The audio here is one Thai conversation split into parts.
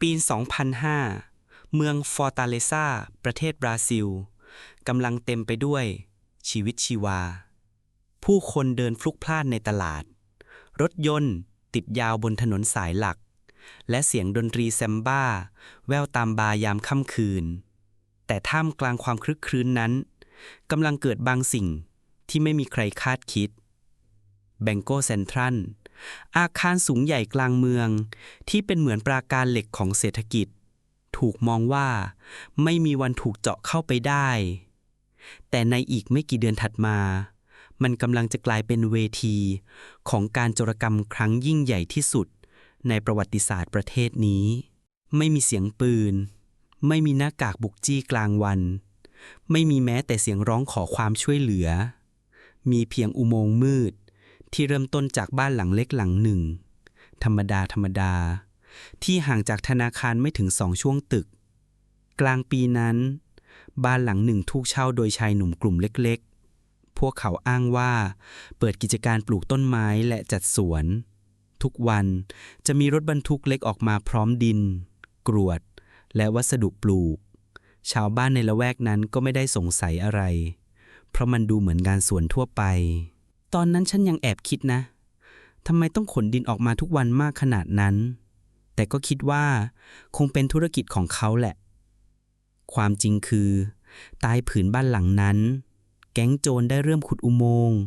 ปี 2005 เมืองฟอร์ตาเลซาประเทศบราซิลกำลังเต็มไปด้วย ชีวิตชีวา ผู้คนเดินพลุกพล่านในตลาด รถยนต์ติดยาวบนถนนสายหลัก และเสียงดนตรีแซมบ้า แววตามบาร์ยามค่ำคืน แต่ท่ามกลางความคลึกครื้นนั้นกำลังเกิดบางสิ่งที่ไม่มีใครคาดคิดแบงโกเซนทรัล อาคารสูงใหญ่กลางเมือง ที่เป็นเหมือนปราการเหล็กของเศรษฐกิจ ถูกมองว่า ไม่มีวันถูกเจาะเข้าไปได้ แต่ในอีกไม่กี่เดือนถัดมา มันกำลังจะกลายเป็นเวที ของการโจรกรรมครั้งยิ่งใหญ่ที่สุด ในประวัติศาสตร์ประเทศนี้ ไม่มีเสียงปืน ไม่มีหน้ากากบุกจี้กลางวัน ไม่มีแม้แต่เสียงร้องขอความช่วยเหลือ มีเพียงอุโมงค์มืด ที่เริ่มต้นจากบ้านหลังเล็กหลังหนึ่ง ธรรมดาธรรมดา ที่ห่างจากธนาคารไม่ถึงสองช่วงตึก กลางปีนั้น บ้านหลังหนึ่งถูกเช่าโดยชายหนุ่มกลุ่มเล็กๆ พวกเขาอ้างว่าเปิดกิจการปลูกต้นไม้และจัดสวน ทุกวันจะมีรถบรรทุกเล็กออกมาพร้อมดิน กรวด และวัสดุปลูก ชาวบ้านในละแวกนั้นก็ไม่ได้สงสัยอะไร เพราะมันดูเหมือนงานสวนทั่วไป ตอนนั้นฉันยังแอบคิดนะทำไมต้องขนดินออกมาทุกวันมากขนาดนั้น แต่ก็คิดว่าคงเป็นธุรกิจของเขาแหละ ความจริงคือใต้ผืนบ้านหลังนั้น แก๊งโจรได้เริ่มขุดอุโมงค์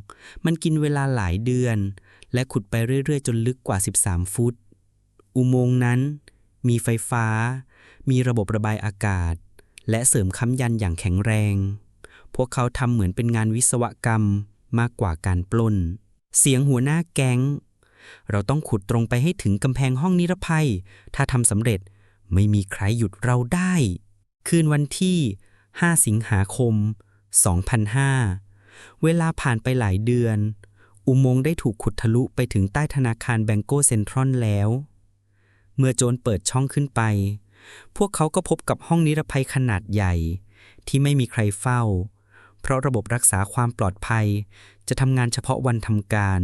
มันกินเวลาหลายเดือน และขุดไปเรื่อยๆ จนลึกกว่า 13 ฟุต อุโมงค์นั้น มีไฟฟ้า มีระบบระบายอากาศ และเสริมค้ำยันอย่างแข็งแรง พวกเขาทำเหมือนเป็นงานวิศวกรรม มากกว่าการปล้น เสียงหัวหน้าแก๊ง เราต้องขุดตรงไปให้ถึงกำแพงห้องนิรภัย ถ้าทำสำเร็จไม่มีใครหยุดเราได้ คืนวันที่ 5 สิงหาคม 2005 เวลาผ่านไปหลายเดือน อุโมงค์ได้ถูกขุดทะลุไปถึงใต้ธนาคารแบงโกเซ็นทรัลแล้ว เมื่อโจรเปิดช่องขึ้นไป พวกเขาก็พบกับห้องนิรภัยขนาดใหญ่ ที่ไม่มีใครเฝ้า เพราะระบบรักษาความปลอดภัย จะทำงานเฉพาะวันทำการ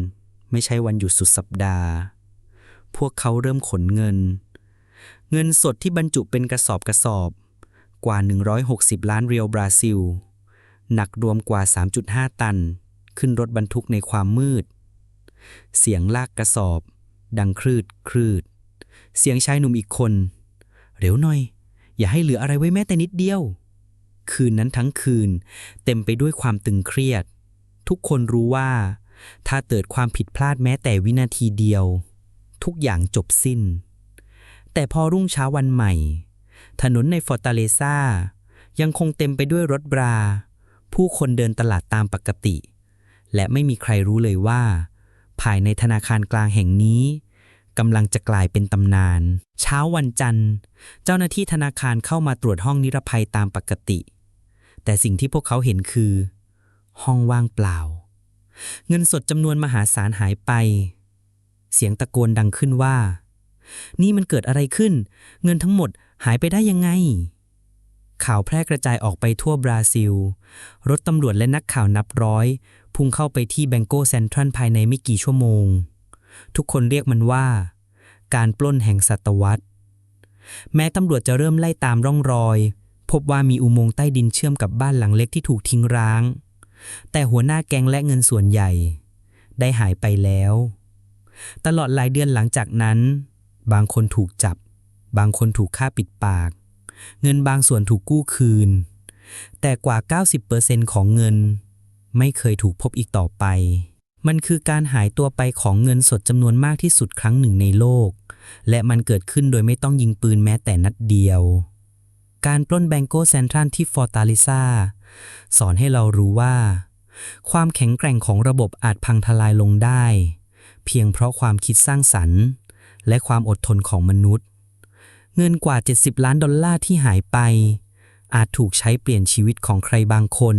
ไม่ใช่วันหยุดสุดสัปดาห์ พวกเขาเริ่มขนเงิน เงินสดที่บรรจุเป็นกระสอบกระสอบ กว่า 160 ล้านเรียวบราซิล หนักรวมกว่า 3.5 ตัน ขึ้นรถบรรทุกในความมืด เสียงลากกระสอบ ดังครืดครืด เสียงชายหนุ่มอีกคน เร็วหน่อย อย่าให้เหลืออะไรไว้แม้แต่นิดเดียว คืนนั้นทั้งคืน เต็มไปด้วยความตึงเครียด ทุกคนรู้ว่า ถ้าเกิดความผิดพลาดแม้แต่วินาทีเดียว ทุกอย่างจบสิ้น แต่พอรุ่งเช้าวันใหม่ ถนนในฟอร์ตาเลซายังคงเต็มไปด้วยรถบรา ผู้คนเดินตลาดตามปกติ และไม่มีใครรู้เลยว่า ภายในธนาคารกลางแห่งนี้กำลังจะกลายเป็นตำนาน เช้าวันจันทร์ เจ้าหน้าที่ธนาคารเข้ามาตรวจห้องนิรภัยตามปกติ แต่สิ่งที่พวกเขาเห็นคือ ห้องว่างเปล่า เงินสดจำนวนมหาศาลหายไป เสียงตะโกนดังขึ้นว่า นี่มันเกิดอะไรขึ้น เงินทั้งหมดหายไปได้ยังไง ข่าวแพร่กระจายออกไปทั่วบราซิล รถตำรวจและนักข่าวนับร้อย พุ่งเข้าไปที่แบงโกเซ็นทรัลภายในไม่กี่ชั่วโมง ทุกคนเรียกมันว่า การปล้นแห่งศตวรรษ แม้ตำรวจจะเริ่มไล่ตามร่องรอย พบว่ามีอุโมงค์ใต้ดินเชื่อมกับบ้านหลังเล็กที่ถูกทิ้งร้าง แต่หัวหน้าแก๊งและเงินส่วนใหญ่ ได้หายไปแล้ว ตลอดหลายเดือนหลังจากนั้น บางคนถูกจับ บางคนถูกฆ่าปิดปาก เงินบางส่วนถูกกู้คืน แต่กว่า 90%ของเงิน ไม่เคยถูกพบอีกต่อไป มันคือการหายตัวไปของเงินสดจำนวนมากที่สุดครั้งหนึ่งในโลก และมันเกิดขึ้นโดยไม่ต้องยิงปืนแม้แต่นัดเดียว การปล้นแบงโกเซนทรัลที่ฟอร์ตาลิซาสอนให้เรารู้ว่า ความแข็งแกร่งของระบบอาจพังทลายลงได้ เพียงเพราะความคิดสร้างสรรค์ และความอดทนของมนุษย์ เงินกว่า 70 ล้านดอลลาร์ที่หายไป อาจถูกใช้เปลี่ยนชีวิตของใครบางคน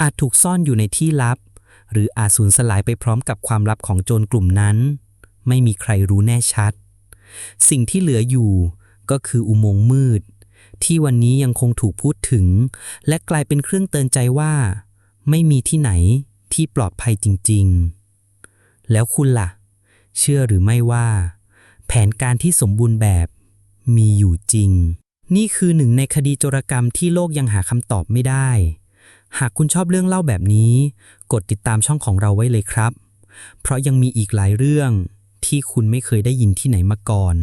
อาจถูกซ่อนอยู่ในที่ลับ หรืออาจสูญสลายไปพร้อมกับความลับของโจรกลุ่มนั้น ไม่มีใครรู้แน่ชัด สิ่งที่เหลืออยู่ก็คืออุโมงค์มืด ที่วันนี้ยังคงถูกพูดถึง และกลายเป็นเครื่องเตือนใจว่า ไม่มีที่ไหนที่ปลอดภัยจริง ๆ แล้วคุณล่ะ เชื่อหรือไม่ว่า แผนการที่สมบูรณ์แบบมีอยู่จริง นี่คือหนึ่งในคดีโจรกรรมที่โลกยังหาคำตอบไม่ได้ หากคุณชอบเรื่องเล่าแบบนี้ กดติดตามช่องของเราไว้เลยครับ เพราะยังมีอีกหลายเรื่องที่คุณไม่เคยได้ยินที่ไหนมาก่อน